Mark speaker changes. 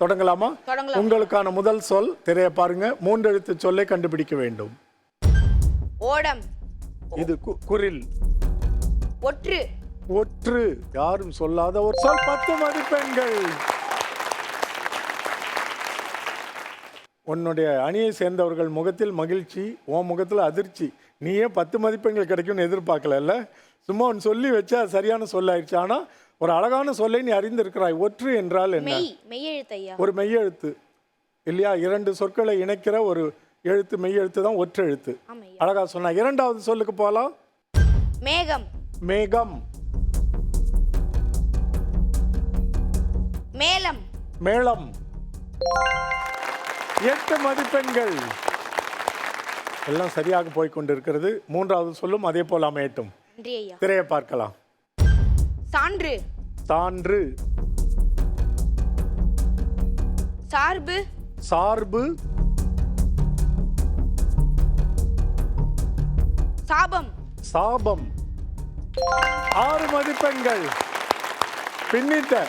Speaker 1: தொடங்கலாமா. உங்களுக்கான முதல் சொல் திரைய பாருங்க. மூன்று எழுத்து சொல்லை கண்டுபிடிக்க வேண்டும்.
Speaker 2: ஓடம்.
Speaker 1: இது குரில்.
Speaker 2: ஒற்று.
Speaker 1: ஒற்று. யாரும் சொல்லாத ஒரு சொல். பத்து மதிப்பெண்கள் உன்னுடைய அணியை சேர்ந்தவர்கள் முகத்தில் மகிழ்ச்சி உன் முகத்தில் அதிர்ச்சி. நீயே பத்து மதிப்பெண்கள் கிடைக்கும்னு எதிர்பார்க்கல சும்மா ஒன்று சொல்லி வச்சு சரியான சொல்லாயிடுச்சு ஆனால் ஒரு அழகான சொல்லை நீ அறிந்திருக்கிறாய். ஒற்று என்றால் என்ன? ஒரு மெய்யெழுத்து. இல்லையா? இரண்டு சொற்களை இணைக்கிற ஒரு எழுத்து மெய்யெழுத்து தான் ஒற்று எழுத்து
Speaker 2: ஆமா ஐயா
Speaker 1: அழகா சொன்னா இரண்டாவது சொல்லுக்கு போகலாம்.
Speaker 2: மேகம்.
Speaker 1: மேகம்.
Speaker 2: மேலம்
Speaker 1: மேளம். எட்டு மதிப்பெண்கள். எல்லாம் சரியாக போய் கொண்டிருக்கிறது. மூன்றாவது சொல்லும் அதே போல் அமையட்டும். திரையை பார்க்கலாம்.
Speaker 2: சான்று.
Speaker 1: சான்று.
Speaker 2: சார்பு.
Speaker 1: சார்பு.
Speaker 2: சாபம்.
Speaker 1: சாபம். ஆறு மதிப்பெண்கள். பின்னிட்ட.